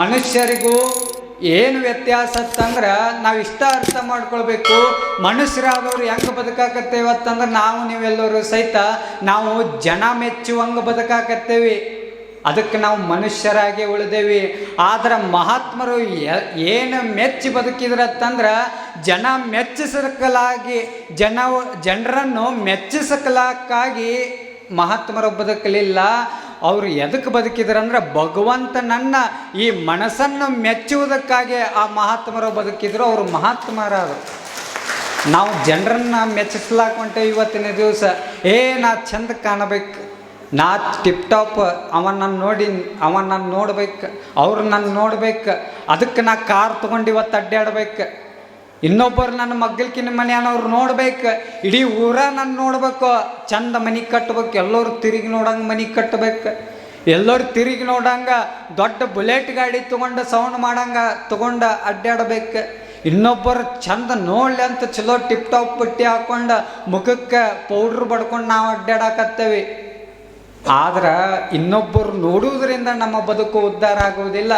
ಮನುಷ್ಯರಿಗೂ ಏನು ವ್ಯತ್ಯಾಸ ಅಂತಂದ್ರೆ ನಾವು ಇಷ್ಟ ಅರ್ಥ ಮಾಡ್ಕೊಳ್ಬೇಕು. ಮನುಷ್ಯರಾದವ್ರು ಹೆಂಗೆ ಬದುಕಾಕತ್ತೇವೆ ಅಂತಂದ್ರೆ ನಾವು ನೀವೆಲ್ಲರೂ ಸಹಿತ ನಾವು ಜನ ಮೆಚ್ಚುವಂಗೆ ಬದುಕಾಕತ್ತೇವಿ. ಅದಕ್ಕೆ ನಾವು ಮನುಷ್ಯರಾಗಿ ಉಳಿದೇವಿ. ಆದ್ರೆ ಮಹಾತ್ಮರು ಏನು ಮೆಚ್ಚಿ ಬದುಕಿದ್ರತ್ತಂದ್ರೆ ಜನ ಮೆಚ್ಚಿಸಕಲಾಗಿ ಜನ ಜನರನ್ನು ಮೆಚ್ಚಿಸಕಲಾಕ್ಕಾಗಿ ಮಹಾತ್ಮರು ಬದುಕಲಿಲ್ಲ. ಅವರು ಎದಕ್ಕೆ ಬದುಕಿದ್ರಂದ್ರೆ ಭಗವಂತನನ್ನ ಈ ಮನಸ್ಸನ್ನು ಮೆಚ್ಚುವುದಕ್ಕಾಗಿ ಆ ಮಹಾತ್ಮರು ಬದುಕಿದ್ರು, ಅವರು ಮಹಾತ್ಮರಾದರು. ನಾವು ಜನರನ್ನ ಮೆಚ್ಚಿಸ್ಲಾಕ ಹೊಂಟೇವಿ ಇವತ್ತಿನ ದಿವಸ. ಏ, ನಾ ಚಂದ ಕಾಣಬೇಕು. ನಾ ಟಿಪ್ ಟಾಪ್ ಅವ ನನ್ನ ನೋಡಿ ಅವ ನನ್ನ ನೋಡ್ಬೇಕು. ಅವ್ರು ನನ್ನ ನೋಡ್ಬೇಕು. ಅದಕ್ಕೆ ನಾ ಕಾರ್ ತೊಗೊಂಡು ಇವತ್ತು ಅಡ್ಡಾಡ್ಬೇಕು ಇನ್ನೊಬ್ಬರು ನನ್ನ ಮಗ್ಗಲ್ಕಿನ ಮನೆಯವ್ರು ನೋಡ್ಬೇಕು, ಇಡೀ ಊರ ನಾನು ನೋಡ್ಬೇಕು, ಚಂದ ಮನೆ ಕಟ್ಟಬೇಕು ಎಲ್ಲರೂ ತಿರುಗಿ ನೋಡಂಗೆ ಮನೆ ಕಟ್ಟಬೇಕು ಎಲ್ಲರೂ ತಿರುಗಿ ನೋಡಂಗ, ದೊಡ್ಡ ಬುಲೆಟ್ ಗಾಡಿ ತೊಗೊಂಡು, ಸೌಂಡ್ ಮಾಡಂಗ ತೊಗೊಂಡು ಅಡ್ಡಾಡ್ಬೇಕು. ಇನ್ನೊಬ್ಬರು ಚಂದ ನೋಡ್ಲಿ ಅಂತ ಚಲೋ ಟಿಪ್ ಟಾಪ್ ಪಟ್ಟಿ ಹಾಕೊಂಡು ಮುಖಕ್ಕೆ ಪೌಡ್ರ್ ಬಡ್ಕೊಂಡು ನಾವು ಅಡ್ಡಾಡಕತ್ತೇವೆ. ಆದ್ರೆ ಇನ್ನೊಬ್ಬರು ನೋಡುವುದರಿಂದ ನಮ್ಮ ಬದುಕು ಉದ್ಧಾರ ಆಗುವುದಿಲ್ಲ.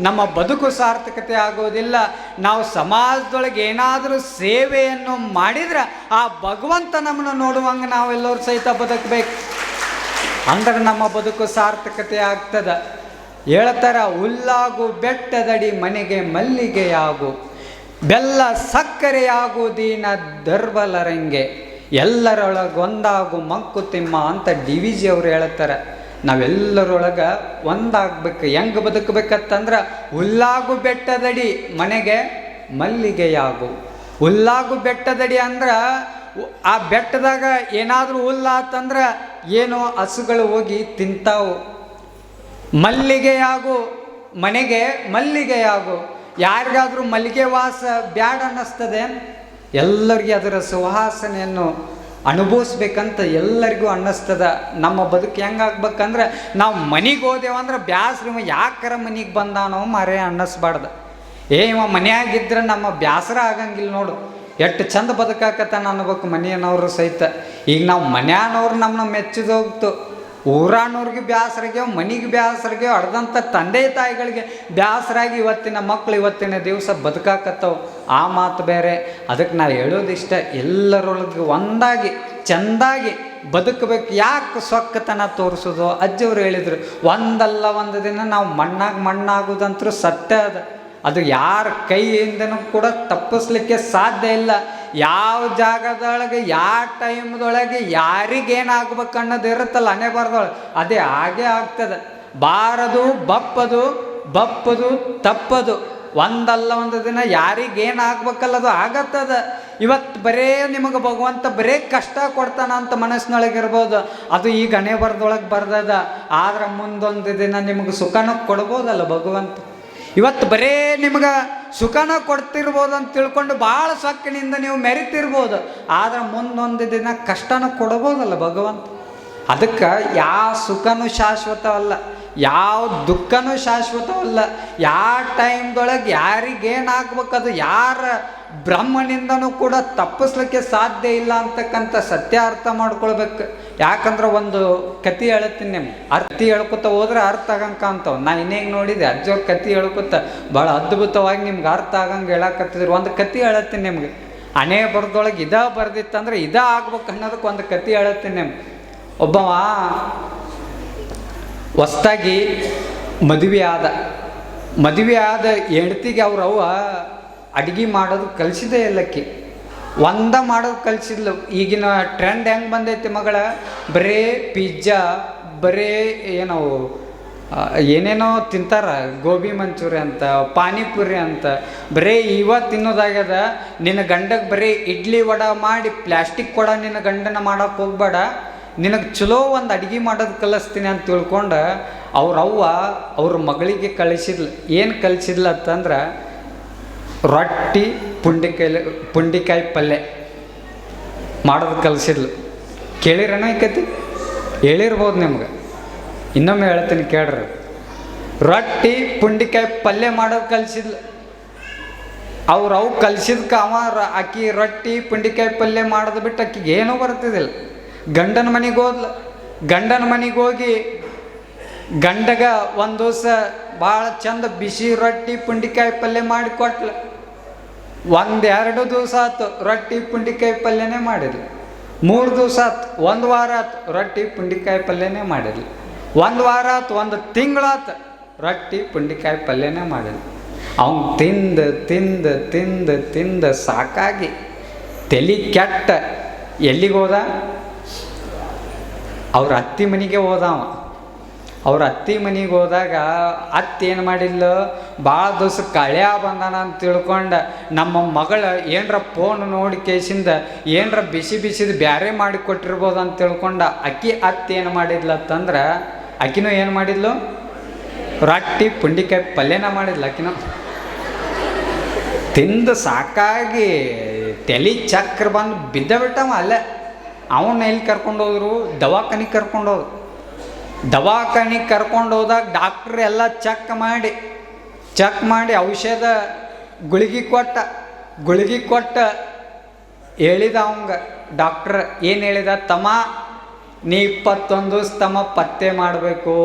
ನಮ್ಮ ಬದುಕು ಸಾರ್ಥಕತೆ ಆಗೋದಿಲ್ಲ. ನಾವು ಸಮಾಜದೊಳಗೆ ಏನಾದರೂ ಸೇವೆಯನ್ನು ಮಾಡಿದ್ರೆ ಆ ಭಗವಂತ ನಮ್ಮನ್ನು ನೋಡುವಂಗೆ ನಾವೆಲ್ಲರೂ ಸಹಿತ ಬದುಕಬೇಕು. ಅಂದ್ರೆ ನಮ್ಮ ಬದುಕು ಸಾರ್ಥಕತೆ ಆಗ್ತದೆ. ಹೇಳ್ತಾರ, ಹುಲ್ಲಾಗು ಬೆಟ್ಟದಡಿ ಮನೆಗೆ ಮಲ್ಲಿಗೆಯಾಗು, ಬೆಲ್ಲ ಸಕ್ಕರೆಯಾಗು ದೀನ ದರ್ಬಲರಂಗೆ, ಎಲ್ಲರೊಳಗೊಂದಾಗು ಮಂಕುತಿಮ್ಮ ಅಂತ ಡಿ ವಿ ಜಿ ಅವರು ಹೇಳ್ತಾರೆ. ನಾವೆಲ್ಲರೊಳಗೆ ಒಂದಾಗಬೇಕು, ಹೆಂಗೆ ಬದುಕಬೇಕಂತಂದ್ರೆ ಹುಲ್ಲಾಗು ಬೆಟ್ಟದಡಿ ಮನೆಗೆ ಮಲ್ಲಿಗೆಯಾಗು. ಹುಲ್ಲಾಗು ಬೆಟ್ಟದಡಿ ಅಂದ್ರೆ ಆ ಬೆಟ್ಟದಾಗ ಏನಾದರೂ ಹುಲ್ಲಾತಂದ್ರೆ ಏನೋ ಹಸುಗಳು ಹೋಗಿ ತಿಂತಾವು. ಮಲ್ಲಿಗೆಯಾಗು, ಮನೆಗೆ ಮಲ್ಲಿಗೆಯಾಗು. ಯಾರಿಗಾದರೂ ಮಲ್ಲಿಗೆ ವಾಸ ಬ್ಯಾಡ ಅನ್ನಿಸ್ತದೆ ಎಲ್ಲರಿಗೆ ಅದರ ಸುವಾಸನೆಯನ್ನು ಅನುಭವಿಸ್ಬೇಕಂತ ಎಲ್ಲರಿಗೂ ಅನ್ನಿಸ್ತದ. ನಮ್ಮ ಬದುಕು ಹೆಂಗಾಗ್ಬೇಕಂದ್ರೆ ನಾವು ಮನೆಗೆ ಹೋದೆವಂದ್ರೆ ಬ್ಯಾಸ್ರ ಯಾಕರ ಮನೆಗೆ ಬಂದಾನೋ ಮರೆ ಅನ್ನಿಸ್ಬಾರ್ದು. ಏ ಇವ ಮನೆಯಾಗಿದ್ದರೆ ನಮ್ಮ ಬ್ಯಾಸರ ಆಗಂಗಿಲ್ಲ ನೋಡು. ಎಷ್ಟು ಚಂದ ಬದುಕಾಕತ್ತಾನ ಅನ್ಬೇಕು ಮನೆಯನ್ನವರು ಸಹಿತ. ಈಗ ನಾವು ಮನ್ಯಾನವ್ರು ನಮ್ಮನ್ನ ಮೆಚ್ಚಿದೋಗ್ತು ಊರಾನವ್ರಿಗೆ ಬ್ಯಾಸರಿಗೆ ಮನೆಗೆ ಬ್ಯಾಸರಿಗೆ ಅಡ್ದಂಥ ತಂದೆ ತಾಯಿಗಳಿಗೆ ಬ್ಯಾಸರಾಗಿ ಇವತ್ತಿನ ಮಕ್ಕಳು ಇವತ್ತಿನ ದಿವಸ ಬದುಕಾಕತ್ತವು. ಆ ಮಾತು ಬೇರೆ. ಅದಕ್ಕೆ ನಾವು ಹೇಳೋದಿಷ್ಟ ಎಲ್ಲರೊಳಗೆ ಒಂದಾಗಿ, ಚೆಂದಾಗಿ ಬದುಕಬೇಕು. ಯಾಕೆ ಸೊಕ್ಕತನ ತೋರಿಸೋದು? ಅಜ್ಜಿಯವರು ಹೇಳಿದರು, ಒಂದಲ್ಲ ಒಂದು ದಿನ ನಾವು ಮಣ್ಣಾಗ ಮಣ್ಣಾಗೋದಂತರೂ ಸತ್ಯ ಅದ. ಅದು ಯಾರ ಕೈಯಿಂದನೂ ಕೂಡ ತಪ್ಪಿಸ್ಲಿಕ್ಕೆ ಸಾಧ್ಯ ಇಲ್ಲ. ಯಾವ ಜಾಗದೊಳಗೆ, ಯಾವ ಟೈಮ್ದೊಳಗೆ ಯಾರಿಗೇನಾಗ್ಬೇಕು ಅನ್ನೋದು ಇರುತ್ತಲ್ಲ ಅನೇ ಬರ್ದೊಳಗೆ ಅದೇ ಹಾಗೆ ಆಗ್ತದೆ. ಬಾರದು, ಬಪ್ಪದು ಬಪ್ಪದು, ತಪ್ಪದು. ಒಂದಲ್ಲ ಒಂದು ದಿನ ಯಾರಿಗೇನು ಆಗ್ಬೇಕಲ್ಲದು ಆಗತ್ತದ. ಇವತ್ತು ಬರೇ ನಿಮಗೆ ಭಗವಂತ ಬರೇ ಕಷ್ಟ ಕೊಡ್ತಾನ ಅಂತ ಮನಸ್ಸಿನೊಳಗಿರ್ಬೋದು. ಅದು ಈ ಗಣೆ ಬರ್ದೊಳಗೆ ಬರ್ದದ. ಆದ್ರೆ ಮುಂದೊಂದು ದಿನ ನಿಮಗೆ ಸುಖನ ಕೊಡ್ಬೋದಲ್ಲ ಭಗವಂತ. ಇವತ್ತು ಬರೇ ನಿಮ್ಗೆ ಸುಖನ ಕೊಡ್ತಿರ್ಬೋದು ಅಂತ ತಿಳ್ಕೊಂಡು ಭಾಳ ಸೊಕ್ಕಿನಿಂದ ನೀವು ಮೆರಿತಿರ್ಬೋದು. ಆದ್ರೆ ಮುಂದೊಂದು ದಿನ ಕಷ್ಟನ ಕೊಡ್ಬೋದಲ್ಲ ಭಗವಂತ. ಅದಕ್ಕೆ ಯಾವ ಸುಖನೂ ಶಾಶ್ವತವಲ್ಲ. ಯಾವ ದುಃಖನೂ ಶಾಶ್ವತವಲ್ಲ. ಯಾವ ಟೈಮ್ದೊಳಗೆ ಯಾರಿಗೇನಾಗ್ಬೇಕದು, ಯಾರ ಬ್ರಹ್ಮನಿಂದನೂ ಕೂಡ ತಪ್ಪಿಸ್ಲಿಕ್ಕೆ ಸಾಧ್ಯ ಇಲ್ಲ ಅಂತಕ್ಕಂಥ ಸತ್ಯ ಅರ್ಥ ಮಾಡ್ಕೊಳ್ಬೇಕು. ಯಾಕಂದ್ರೆ ಒಂದು ಕತಿ ಹೇಳ್ತೀನಿ ನಿಮ್ಗೆ. ಅರ್ಥ ಹೇಳ್ಕೊತ ಹೋದ್ರೆ ಅರ್ಥ ಆಗಂಕ ಅಂತವ್ ನಾ ಇನ್ನೇಗೆ ನೋಡಿದೆ ಅಜ್ಜವ್ರ ಕತಿ ಹೇಳ್ಕೊತ ಭಾಳ ಅದ್ಭುತವಾಗಿ ನಿಮ್ಗೆ ಅರ್ಥ ಆಗಂಗೆ ಹೇಳಕತ್ತಿದ್ರು. ಒಂದು ಕತಿ ಹೇಳತ್ತೀನಿ ನಿಮ್ಗೆ. ಹಣೆ ಬರ್ದೊಳಗೆ ಇದ ಬರ್ದಿತ್ತಂದ್ರೆ ಇದ ಆಗ್ಬೇಕು ಅನ್ನೋದಕ್ಕೆ ಒಂದು ಕತಿ ಹೇಳತ್ತೀನಿ ನಿಮ್ಗೆ. ಒಬ್ಬವ ಹೊಸ್ದಾಗಿ ಮದುವೆ ಆದ ಮದುವೆ ಆದ ಹೆಂಡ್ತಿಗೆ ಅವ್ರ ಅವ್ವ ಅಡುಗೆ ಮಾಡೋದು ಕಲಿಸಿದೆ ಎಲ್ಲಕ್ಕಿ ಒಂದ ಮಾಡೋದು ಕಲಿಸಿದ್ಲು. ಈಗಿನ ಟ್ರೆಂಡ್ ಹೆಂಗೆ ಬಂದೈತಿ ಮಗಳ? ಬರೇ ಪಿಜ್ಜಾ ಬರೇ ಏನೋ ಏನೇನೋ ತಿಂತಾರ. ಗೋಬಿ ಮಂಚೂರಿ ಅಂತ, ಪಾನಿಪುರಿ ಅಂತ. ಬರೇ ಇವ ತಿನ್ನೋದಾಗ್ಯದ, ನಿನ್ನ ಗಂಡಗೆ ಬರೀ ಇಡ್ಲಿ ವಡ ಮಾಡಿ ಪ್ಲ್ಯಾಸ್ಟಿಕ್ ಕೊಡ ನಿನ್ನ ಗಂಡನ ಮಾಡೋಕೆ ಹೋಗ್ಬೇಡ. ನಿನಗೆ ಚಲೋ ಒಂದು ಅಡುಗೆ ಮಾಡೋದು ಕಲಿಸ್ತೀನಿ ಅಂತ ತಿಳ್ಕೊಂಡು ಅವ್ರ ಅವ್ವ ಅವ್ರ ಮಗಳಿಗೆ ಕಳಿಸಿದ್ಲು, ಏನು ಕಲಿಸಿದ್ಲ ಅಂತಂದ್ರೆ ರೊಟ್ಟಿ, ಪುಂಡಿಕಾಯಿ ಪುಂಡಿಕಾಯಿ ಪಲ್ಯ ಮಾಡೋದು ಕಲಿಸಿದ್ಲು. ಕೇಳಿರೇನೋ ಈ ಹೇಳಿರ್ಬೋದು ನಿಮ್ಗೆ. ಇನ್ನೊಮ್ಮೆ ಹೇಳ್ತೀನಿ ಕೇಳ್ರಿ. ರೊಟ್ಟಿ, ಪುಂಡಿಕಾಯಿ ಪಲ್ಯ ಮಾಡೋದು ಕಲಿಸಿದ್ಲು. ಅವ್ರು ಅವು ಕಲಿಸಿದ್ಕ ಅವ ಆಕಿ ರೊಟ್ಟಿ, ಪುಂಡಿಕಾಯಿ ಪಲ್ಯ ಮಾಡೋದು ಬಿಟ್ಟು ಆಕಿಗೆ ಏನೂ ಬರ್ತಿದ್ದಿಲ್ಲ ಗಂಡನ ಮನೆಗೆ ಹೋದ್ಲ. ಗಂಡನ ಮನೆಗೆ ಹೋಗಿ ಗಂಡಗ ಒಂದು ದಿವಸ ಭಾಳ ಚಂದ ಬಿಸಿ ರೊಟ್ಟಿ ಪುಂಡಿಕಾಯಿ ಪಲ್ಯ ಮಾಡಿ ಕೊಟ್ಲ. ಒಂದೆರಡು ದಿವಸ ಆತು ರೊಟ್ಟಿ ಪುಂಡಿಕಾಯಿ ಪಲ್ಯನೇ ಮಾಡಿದ್ಲು. ಮೂರು ದಿವಸ ಆತು, ಒಂದು ವಾರ ಆತು ರೊಟ್ಟಿ ಪುಂಡಿಕಾಯಿ ಪಲ್ಯನೇ ಮಾಡಿದ್ಲು. ಒಂದು ವಾರ ಆತು, ಒಂದು ತಿಂಗಳಾತು ರೊಟ್ಟಿ ಪುಂಡಿಕಾಯಿ ಪಲ್ಯನೇ ಮಾಡಿದ್ಲು. ಅವನು ತಿಂದು ತಿಂದು ತಿಂದು ತಿಂದು ಸಾಕಾಗಿ ತಲೆ ಕೆಟ್ಟ. ಎಲ್ಲಿಗೆ ಹೋದ? ಅವ್ರ ಅತ್ತಿ ಮನೆಗೆ ಹೋದವ. ಅವ್ರ ಅತ್ತಿ ಮನೆಗೆ ಹೋದಾಗ ಅತ್ತಿ ಏನು ಮಾಡಿಲ್ಲ ಭಾಳ ದಿವಸ ಕಳ್ಯ ಬಂದಾನ ಅಂತ ತಿಳ್ಕೊಂಡು ನಮ್ಮ ಮಗಳ ಏನರ ಫೋನ್ ನೋಡಿ ಕೇಸಿಂದ ಏನರ ಬಿಸಿ ಬಿಸಿದು ಬ್ಯಾರೆ ಮಾಡಿ ಕೊಟ್ಟಿರ್ಬೋದು ಅಂತ ತಿಳ್ಕೊಂಡ ಅಕ್ಕಿ ಅತ್ತಿ ಏನು ಮಾಡಿದ್ಲ ಅಂತಂದ್ರೆ ಅಕ್ಕಿನೂ ಏನು ಮಾಡಿದ್ಲು? ರೊಟ್ಟಿ, ಪುಂಡಿಕಾಯಿ ಪಲ್ಯನ ಮಾಡಿದ್ಲು ಅಕ್ಕಿನೂ. ತಿಂದು ಸಾಕಾಗಿ ತಲೆ ಚಕ್ರ ಬಂದು ಬಿದ್ದ ಬಿಟ್ಟವ ಅಲ್ಲೇ. ಅವನ್ನ ಎಲ್ಲಿ ಕರ್ಕೊಂಡೋದ್ರು ದವಾಖಾನಿಗೆ ಕರ್ಕೊಂಡು ಹೋದ್ರು. ದವಾಖಾನಿಗೆ ಕರ್ಕೊಂಡು ಹೋದಾಗ ಡಾಕ್ಟ್ರ್ ಎಲ್ಲ ಚೆಕ್ ಮಾಡಿ ಚೆಕ್ ಮಾಡಿ ಔಷಧ ಗುಳಿಗೆ ಕೊಟ್ಟ ಗುಳಿಗೆ ಕೊಟ್ಟ ಹೇಳಿದ ಅವಂಗ. ಡಾಕ್ಟ್ರ್ ಏನು ಹೇಳಿದ? ತಮ್ಮ, ನೀ ಇಪ್ಪತ್ತೊಂದು ತಮ್ಮ ಪತ್ತೆ ಮಾಡಬೇಕು.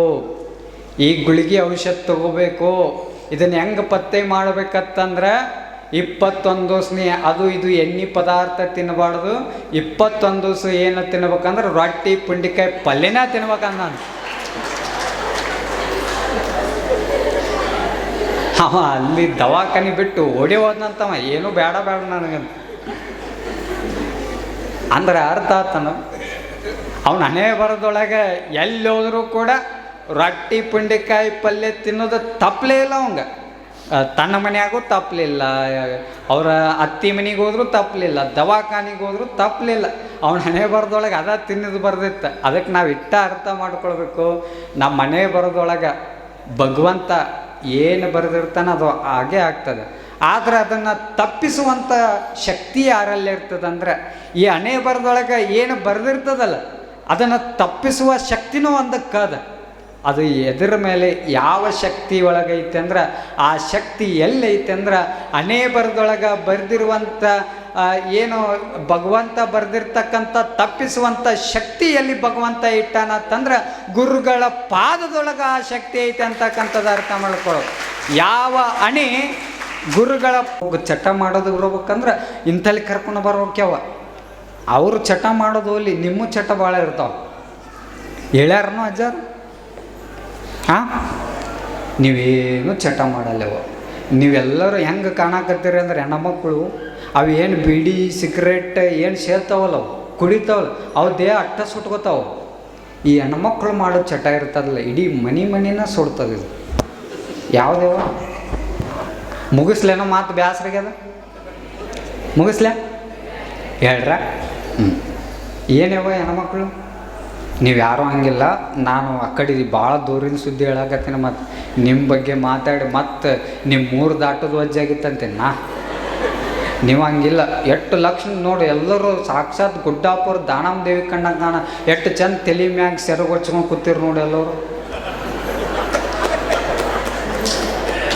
ಈ ಗುಳಿಗೆ ಔಷಧ ತಗೋಬೇಕು. ಇದನ್ನು ಹೆಂಗೆ ಪತ್ತೆ ಮಾಡ್ಬೇಕತ್ತಂದ್ರೆ ಇಪ್ಪತ್ತೊಂದು ಸ್ನೇಹ, ಅದು ಇದು ಎಣ್ಣೆ ಪದಾರ್ಥ ತಿನ್ನಬಾರ್ದು. ಇಪ್ಪತ್ತೊಂದು ದಿವಸ ಏನು ತಿನ್ಬೇಕಂದ್ರೆ ರೊಟ್ಟಿ, ಪುಂಡಿಕಾಯಿ, ಪಲ್ಯನೇ ತಿನ್ಬೇಕಂದ ಅವ ಅಲ್ಲಿ ದವಾಖಾನೆ ಬಿಟ್ಟು ಓಡಿ ಹೋದ್ನಂತವ, ಏನು ಬೇಡ ಬೇಡ ನನಗಂತ ಅಂದ್ರೆ ಅರ್ಥ ಆತನ. ಅವನ ಹಣೆ ಬರೋದೊಳಗೆ ಎಲ್ಲಿ ಹೋದರೂ ಕೂಡ ರೊಟ್ಟಿ, ಪುಂಡಿಕಾಯಿ, ಪಲ್ಯ ತಿನ್ನೋದು ತಪ್ಪಲೇ ಇಲ್ಲ ಅವಂಗ. ತನ್ನ ಮನೆಯಾಗೂ ತಪ್ಪಲಿಲ್ಲ. ಅವರ ಅತ್ತಿ ಮನೆಗೆ ಹೋದ್ರೂ ತಪ್ಪಲಿಲ್ಲ. ದವಾಖಾನಿಗೆ ಹೋದ್ರೂ ತಪ್ಪಲಿಲ್ಲ. ಅವನ ಹಣೆ ಬರದೊಳಗೆ ಅದ ತಿನ್ನದು ಬರ್ದಿತ್ತು. ಅದಕ್ಕೆ ನಾವು ಇಟ್ಟ ಅರ್ಥ ಮಾಡ್ಕೊಳ್ಬೇಕು. ನಮ್ಮ ಮನೆ ಬರೋದೊಳಗೆ ಭಗವಂತ ಏನು ಬರೆದಿರ್ತಾನೆ ಅದು ಹಾಗೆ ಆಗ್ತದೆ. ಆದರೆ ಅದನ್ನು ತಪ್ಪಿಸುವಂಥ ಶಕ್ತಿ ಯಾರಲ್ಲಿ ಇರ್ತದಂದ್ರೆ ಈ ಹಣೆ ಬರದೊಳಗೆ ಏನು ಬರೆದಿರ್ತದಲ್ಲ, ಅದನ್ನು ತಪ್ಪಿಸುವ ಶಕ್ತಿನೂ ಒಂದಕ್ಕದ. ಅದು ಎದರ ಮೇಲೆ ಯಾವ ಶಕ್ತಿ ಒಳಗೈತೆ ಅಂದ್ರೆ, ಆ ಶಕ್ತಿ ಎಲ್ಲೈತೆ ಅಂದ್ರೆ ಅನೇ ಬರದೊಳಗೆ ಬರೆದಿರುವಂಥ ಏನು ಭಗವಂತ ಬರೆದಿರ್ತಕ್ಕಂಥ ತಪ್ಪಿಸುವಂಥ ಶಕ್ತಿ ಎಲ್ಲಿ ಭಗವಂತ ಇಟ್ಟಾನಂತಂದ್ರೆ, ಗುರುಗಳ ಪಾದದೊಳಗೆ ಆ ಶಕ್ತಿ ಐತೆ ಅಂತಕ್ಕಂಥದ್ದು ಅರ್ಥ ಮಾಡ್ಕೊಳ್ಳೋ ಯಾವ ಅಣೆ ಗುರುಗಳ ಚಟ ಮಾಡೋದು ಬರ್ಬೇಕಂದ್ರೆ ಇಂಥಲ್ಲಿ ಕರ್ಕೊಂಡು ಬರ್ಬೇಕ್ಯವ ಅವರು ಚಟ ಮಾಡೋದು ಅಲ್ಲಿ, ನಿಮ್ಮ ಚಟ ಭಾಳ ಇರ್ತಾವೆ. ಹೇಳ್ಯಾರನೋ ಅಜ್ಜಾರು? ಹಾಂ? ನೀವೇನು ಚಟ ಮಾಡಲ್ಲವ? ನೀವೆಲ್ಲರೂ ಹೆಂಗೆ ಕಾಣಕತ್ತೀರಿ ಅಂದ್ರೆ ಹೆಣ್ಣಮಕ್ಕಳು ಅವು ಏನು ಬೀಡಿ, ಸಿಗರೇಟ್, ಏನು ಸೇರ್ತಾವಲ್ಲ ಅವು, ಕುಡಿತಾವಲ್ಲ, ಅವು ದೇಹ ಅಟ್ಟ ಸುಟ್ಕೋತಾವ. ಈ ಹೆಣ್ಮಕ್ಳು ಮಾಡೋ ಚಟ ಇರ್ತದಲ್ಲ, ಇಡೀ ಮನಿ ಮನಿನ ಸುಡ್ತದೆ ಇದು. ಯಾವುದೇವ ಮುಗಿಸ್ಲೇನೋ ಮಾತು ಬ್ಯಾಸ್ರಾಗ್ಯದ ಮುಗಿಸ್ಲೇ? ಹೇಳ್ರ? ಹ್ಞೂ ಏನೇವ ಹೆಣ್ಮಕ್ಳು? ನೀವು ಯಾರೂ ಹಂಗಿಲ್ಲ, ನಾನು ಆ ಕಡೆ ಭಾಳ ದೂರಿನ ಸುದ್ದಿ ಹೇಳಕತ್ತೀನಿ ಮತ್ತು ನಿಮ್ಮ ಬಗ್ಗೆ ಮಾತಾಡಿ ಮತ್ತು ನಿಮ್ಮ ಮೂರು ದಾಟದ ವಜ್ಜಾಗಿತ್ತಂತೆ ನಾ. ನೀವು ಹಂಗಿಲ್ಲ, ಎಷ್ಟು ಲಕ್ಷ ನೋಡಿ, ಎಲ್ಲರೂ ಸಾಕ್ಷಾತ್ ಗುಡ್ಡಾಪುರ ದಾನಮ್ ದೇವಿ ಕಂಡಂಗೆ ಕಾಣ, ಎಷ್ಟು ಚಂದ ತಲೆ ಮ್ಯಾಗ ಸೆರಗೊಚ್ಕೊಂಡು ಕೂತಿರು ನೋಡಿ ಎಲ್ಲರು.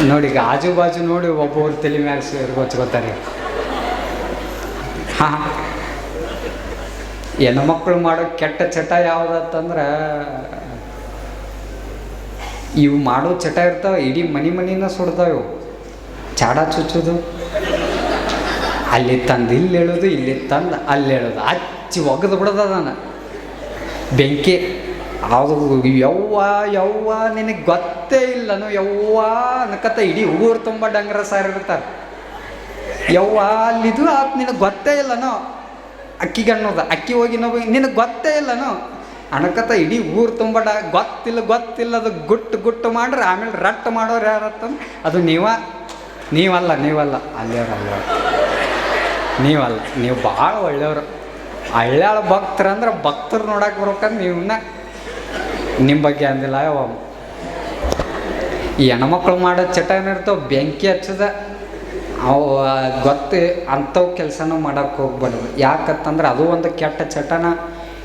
ನೋಡಿ, ಈಗ ಆಜು ಬಾಜು ನೋಡಿ ಒಬ್ಬೊಬ್ರು ತಲೆ ಮ್ಯಾಗ ಸೆರಗೊಚ್ಕೋತಾರೆ ಹಾಂ. ಹೆಣ್ಮಕ್ಳು ಮಾಡೋ ಕೆಟ್ಟ ಚಟ ಯಾವುದತ್ತಂದ್ರೆ, ಇವು ಮಾಡೋ ಚಟ ಇರ್ತಾವೆ, ಇಡೀ ಮನಿ ಮನಿನ ಸುಡ್ತಾವೆ ಇವು. ಚಾಡ ಚುಚ್ಚೋದು. ಅಲ್ಲಿ ತಂದು, ಇಲ್ಲಿ ಹೇಳೋದು ಇಲ್ಲಿ ತಂದು, ಅಲ್ಲಿ ಹೇಳೋದು ಅಚ್ಚಿ ಒಗೆದು ಬಿಡೋದು ಅದನ್ನು. ಬೆಂಕಿ, ಅದು ಯವ್ವ ಯವ್ವ ನಿನಗೆ ಗೊತ್ತೇ ಇಲ್ಲನು, ಯವ್ವ ಅನ್ಕತ್ತ ಇಡೀ ಊರು ತುಂಬ ಡಂಗರ ಸಾರಿರ್ತಾರೆ. ಯವ್ವ ಅಲ್ಲಿದು ಆತ್, ನಿನಗೆ ಗೊತ್ತೇ ಇಲ್ಲನೋ. ಅಕ್ಕಿಗೆ ಅಕ್ಕಿ ಹೋಗಿ ನಾವು ನಿನಗೆ ಗೊತ್ತೇ ಇಲ್ಲನೋ ಅಣಕತ್ತ ಇಡೀ ಊರು ತುಂಬಡ. ಗೊತ್ತಿಲ್ಲ ಗೊತ್ತಿಲ್ಲ. ಅದು ಗುಟ್ಟು ಗುಟ್ಟು ಮಾಡ್ರೆ ಆಮೇಲೆ ರಟ್ಟು ಮಾಡೋರು ಯಾರತ್ತ ಅದು ನೀವ. ನೀವಲ್ಲ ನೀವಲ್ಲ. ಅಲ್ಲೇವ್ರು ಅಲ್ಲೇವ್ರು. ನೀವಲ್ಲ. ನೀವು ಭಾಳ ಒಳ್ಳೆಯವರು. ಹಳ್ಳ್ಯಾಳ ಭಕ್ತರು ಅಂದ್ರೆ ಭಕ್ತರು ನೋಡಕ್ಕೆ ಬರ್ಬೇಕಂದ್ರೆ ನೀವನ್ನ ನಿಮ್ಮ ಬಗ್ಗೆ ಅಂದಿಲ್ಲ ಯಾವ ಈ ಹೆಣ್ಮಕ್ಳು ಮಾಡೋ ಚಟ ಏನಿರ್ತಾವೆ ಬೆಂಕಿ ಹಚ್ಚದ. ಅವು ಗೊತ್ತು ಅಂಥವು ಕೆಲಸನೂ ಮಾಡೋಕ್ಕೆ ಹೋಗ್ಬಾರ್ದು. ಯಾಕತ್ತಂದ್ರೆ ಅದು ಒಂದು ಕೆಟ್ಟ ಚಟನ.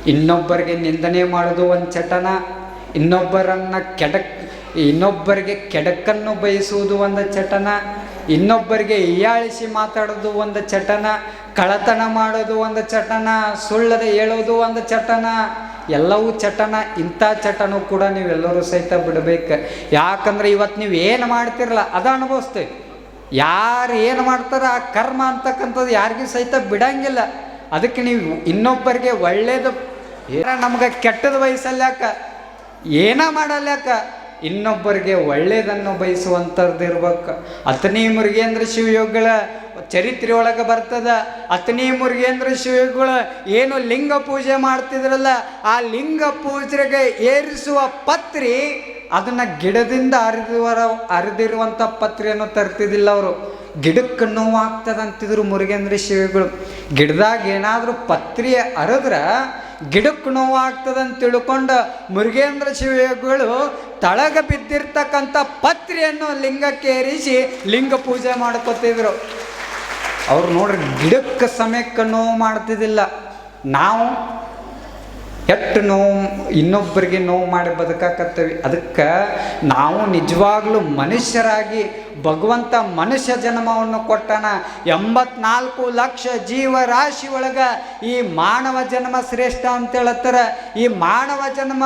ಇನ್ನೊಬ್ಬರಿಗೆ ನಿಂದನೆ ಮಾಡೋದು ಒಂದು ಚಟನ. ಇನ್ನೊಬ್ಬರನ್ನು ಕೆಡಕ್, ಇನ್ನೊಬ್ಬರಿಗೆ ಕೆಡಕನ್ನು ಬಯಸುವುದು ಒಂದು ಚಟನ. ಇನ್ನೊಬ್ಬರಿಗೆ ಹೀಯಾಳಿಸಿ ಮಾತಾಡೋದು ಒಂದು ಚಟನ. ಕಳತನ ಮಾಡೋದು ಒಂದು ಚಟನ. ಸುಳ್ಳದೆ ಹೇಳೋದು ಒಂದು ಚಟನ. ಎಲ್ಲವೂ ಚಟನ. ಇಂಥ ಚಟನೂ ಕೂಡ ನೀವೆಲ್ಲರೂ ಸಹಿತ ಬಿಡಬೇಕು. ಯಾಕಂದ್ರೆ ಇವತ್ತು ನೀವು ಏನು ಮಾಡ್ತಿರಲ್ಲ ಅದು ಅನುಭವಿಸ್ತೀವಿ. ಯಾರು ಏನು ಮಾಡ್ತಾರೆ ಆ ಕರ್ಮ ಅಂತಕ್ಕಂಥದ್ದು ಯಾರಿಗೂ ಸಹಿತ ಬಿಡಂಗಿಲ್ಲ. ಅದಕ್ಕೆ ನೀವು ಇನ್ನೊಬ್ಬರಿಗೆ ಒಳ್ಳೇದು ಏನ ನಮ್ಗೆ ಕೆಟ್ಟದ ವಯಸ್ಸಲ್ಯಾಕ ಏನ ಮಾಡಲ್ಯಾಕ? ಇನ್ನೊಬ್ಬರಿಗೆ ಒಳ್ಳೇದನ್ನು ಬಯಸುವಂಥದ್ದು ಇರ್ಬೇಕು. ಅತನಿ ಮುರುಗೇಂದ್ರ ಶಿವಯೋಗಿಗಳ ಚರಿತ್ರೆ ಒಳಗೆ ಬರ್ತದ. ಅತನಿ ಮುರುಗೇಂದ್ರ ಶಿವಯೋಗಗಳು ಏನು ಲಿಂಗ ಪೂಜೆ ಮಾಡ್ತಿದ್ರಲ್ಲ, ಆ ಲಿಂಗ ಪೂಜೆಗೆ ಏರಿಸುವ ಪತ್ರಿ ಅದನ್ನ ಗಿಡದಿಂದ ಅರಿದುವರ ಅರಿದಿರುವಂಥ ಪತ್ರೆಯನ್ನು ತರ್ತಿದ್ದಿಲ್ಲ ಅವರು. ಗಿಡಕ್ಕೆ ನೋವಾಗ್ತದಂತಿದ್ರು ಮುರುಗೇಂದ್ರ ಶಿವಿಗಳು. ಗಿಡದಾಗ ಏನಾದರೂ ಪತ್ರಿ ಅರದ್ರ ಗಿಡಕ್ಕೆ ನೋವಾಗ್ತದಂತ ತಿಳ್ಕೊಂಡು ಮುರುಗೇಂದ್ರ ಶಿವಗಳು ತಳಗ ಬಿದ್ದಿರ್ತಕ್ಕಂಥ ಪತ್ರೆಯನ್ನು ಲಿಂಗಕ್ಕೆ ಏರಿಸಿ ಲಿಂಗ ಪೂಜೆ ಮಾಡ್ಕೋತಿದ್ರು. ಅವ್ರು ನೋಡ್ರಿ ಗಿಡಕ್ಕೆ ಸಮಯಕ್ಕೆ ನೋವು ಮಾಡ್ತಿದ್ದಿಲ್ಲ. ನಾವು ಎಷ್ಟು ನೋವು, ಇನ್ನೊಬ್ಬರಿಗೆ ನೋವು ಮಾಡಿ ಬದುಕಾಕತ್ತೀವಿ. ಅದಕ್ಕೆ ನಾವು ನಿಜವಾಗ್ಲೂ ಮನುಷ್ಯರಾಗಿ ಭಗವಂತ ಮನುಷ್ಯ ಜನ್ಮವನ್ನು ಕೊಟ್ಟಣ ಎಂಬತ್ನಾಲ್ಕು ಲಕ್ಷ ಜೀವರಾಶಿ ಒಳಗೆ ಈ ಮಾನವ ಜನ್ಮ ಶ್ರೇಷ್ಠ ಅಂತ ಹೇಳತ್ತಾರ. ಈ ಮಾನವ ಜನ್ಮ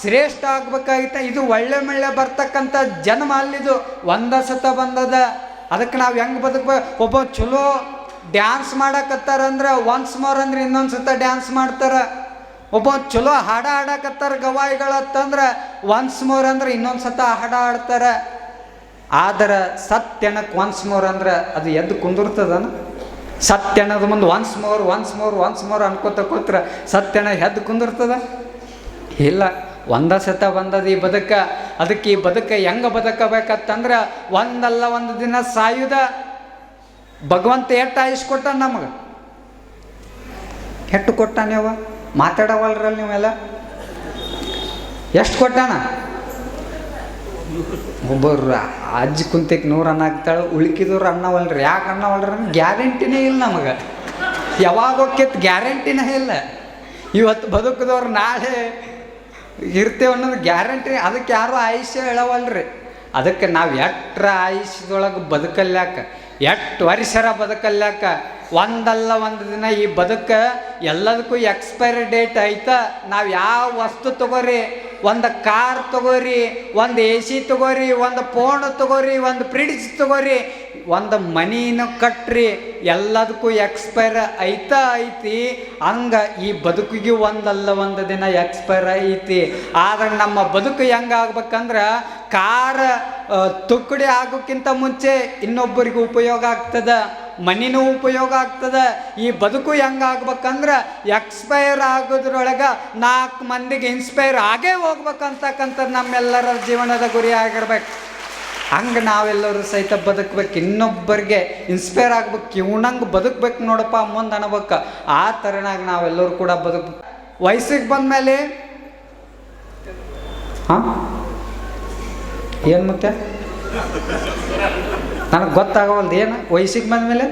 ಶ್ರೇಷ್ಠ ಆಗ್ಬೇಕಾಗಿತ್ತ ಇದು ಒಳ್ಳೆ ಒಳ್ಳೆ ಬರ್ತಕ್ಕಂಥ ಜನ್ಮ ಅಲ್ಲಿದು. ಒಂದ ಸತ ಬಂದದ. ಅದಕ್ಕೆ ನಾವು ಹೆಂಗೆ ಬದುಕ್ಬೇಕು ಒಬ್ಬ ಚಲೋ ಡ್ಯಾನ್ಸ್ ಮಾಡಕತ್ತಾರ ಅಂದ್ರೆ ಒನ್ಸ್ ಮೋರ್ ಅಂದ್ರೆ ಇನ್ನೊಂದು ಸತ ಡ್ಯಾನ್ಸ್ ಮಾಡ್ತಾರ. ಒಬ್ಬ ಚಲೋ ಹಾಡ ಹಾಡಕತ್ತಾರ ಗವಾಯಿಗಳತ್ತಂದ್ರೆ ಒನ್ಸ್ ಮೋರ್ ಅಂದ್ರೆ ಇನ್ನೊಂದು ಸತ ಹಾಡ ಹಾಡ್ತಾರೆ. ಆದ್ರೆ ಸತ್ಯನಕ್ಕೆ ಒನ್ಸ್ ಮೋರ್ ಅಂದ್ರೆ ಅದು ಎದ್ದು ಕುಂದಿರ್ತದನ? ಸತ್ಯ ಅನ್ನೋದು ಮುಂದೆ once more once more once more ಅನ್ಕೋತ ಕೂತ್ರ ಸತ್ಯನ ಎದ್ದು ಕುಂದಿರ್ತದ? ಇಲ್ಲ, ಒಂದ ಸತ ಬಂದದ ಈ ಬದುಕ. ಅದಕ್ಕೆ ಈ ಬದುಕ ಹೆಂಗ ಬದುಕಬೇಕತ್ತಂದ್ರೆ ಒಂದಲ್ಲ ಒಂದು ದಿನ ಸಾಯುದ. ಭಗವಂತ ಎಷ್ಟು ಆಯುಷ್ ಕೊಟ್ಟ ನಮಗೆ? ಹೆಟ್ಟು ಕೊಟ್ಟಾನ್ಯವ ಮಾತಾಡವಲ್ರಲ್ಲ ನೀವೆಲ್ಲ? ಎಷ್ಟು ಕೊಟ್ಟಣ ಒಬ್ಬರು ಅಜ್ಜಿ ಕುಂತಕ್ಕೆ ನೂರು ಅನ್ನ ಹಾಕ್ತಾಳೆ, ಉಳ್ಕಿದವ್ರು ಅನ್ನವಲ್ರಿ. ಯಾಕೆ ಅನ್ನವಲ್ರಿ ಗ್ಯಾರಂಟಿನೇ ಇಲ್ಲ ನಮಗೆ. ಯಾವಾಗ ಹೋಗ್ಯತ್ ಗ್ಯಾರಂಟಿನೇ ಇಲ್ಲ. ಇವತ್ತು ಬದುಕಿದವ್ರು ನಾಳೆ ಇರ್ತೇವೆ ಅನ್ನೋದು ಗ್ಯಾರಂಟಿ ಅದಕ್ಕೆ ಯಾರು ಆಯುಷ್ಯ ಹೇಳವಲ್ರಿ. ಅದಕ್ಕೆ ನಾವು ಎಟ್ರ ಆಯುಷ್ಯದೊಳಗೆ ಬದುಕಲ್ಯಾಕ ಎಷ್ಟು ವರ್ಷರ ಬದುಕಲ್ಯಾಕ ಒಂದಲ್ಲ ಒಂದು ದಿನ ಈ ಬದುಕ ಎಲ್ಲದಕ್ಕೂ ಎಕ್ಸ್ಪೈರಿ ಡೇಟ್ ಐತ. ನಾವು ಯಾವ ವಸ್ತು ತಗೋರಿ? ಒಂದು ಕಾರ್ ತಗೋರಿ, ಒಂದು ಎ ಸಿ ತಗೋರಿ, ಒಂದು ಫೋನ್ ತಗೋರಿ, ಒಂದು ಫ್ರಿಡ್ಜ್ ತಗೋರಿ ಒಂದು ಮನೀನ ಕಟ್ಟ್ರಿ ಎಲ್ಲದಕ್ಕೂ ಎಕ್ಸ್ಪೈರ್ ಐತಾ ಐತಿ. ಹಂಗ ಈ ಬದುಕಿಗೆ ಒಂದಲ್ಲ ಒಂದು ದಿನ ಎಕ್ಸ್ಪೈರ್ ಐತಿ. ಆದ್ರೆ ನಮ್ಮ ಬದುಕು ಹೆಂಗಾಗ್ಬೇಕಂದ್ರೆ ಕಾರ ತುಕ್ಕಡಿ ಆಗೋಕ್ಕಿಂತ ಮುಂಚೆ ಇನ್ನೊಬ್ಬರಿಗೆ ಉಪಯೋಗ ಆಗ್ತದೆ, ಮನಿನೂ ಉಪಯೋಗ ಆಗ್ತದೆ. ಈ ಬದುಕು ಹೆಂಗಾಗ್ಬೇಕಂದ್ರೆ ಎಕ್ಸ್ಪೈರ್ ಆಗೋದ್ರೊಳಗೆ ನಾಲ್ಕು ಮಂದಿಗೆ ಇನ್ಸ್ಪೈರ್ ಆಗೇ ಹೋಗ್ಬೇಕಂತಕ್ಕಂಥದ್ದು ನಮ್ಮೆಲ್ಲರ ಜೀವನದ ಗುರಿ ಆಗಿರ್ಬೇಕು. ಹಂಗೆ ನಾವೆಲ್ಲರೂ ಸಹಿತ ಬದುಕ್ಬೇಕು. ಇನ್ನೊಬ್ಬರಿಗೆ ಇನ್ಸ್ಪೈರ್ ಆಗ್ಬೇಕು, ಇವ್ನಂಗೆ ಬದುಕ್ಬೇಕು ನೋಡಪ್ಪ ಮುಂದೆ ಅನ್ಬೇಕು. ಆ ಥರನಾಗಿ ನಾವೆಲ್ಲರೂ ಕೂಡ ಬದುಕ್ಬೇಕು ವಯಸ್ಸಿಗೆ ಬಂದಮೇಲೆ? ಹಾಂ? ಏನು ಮತ್ತೆ? ನನಗೆ ಗೊತ್ತಾಗವಲ್ದು, ಏನು? ವಯಸ್ಸಿಗೆ ಬಂದಮೇಲೆ?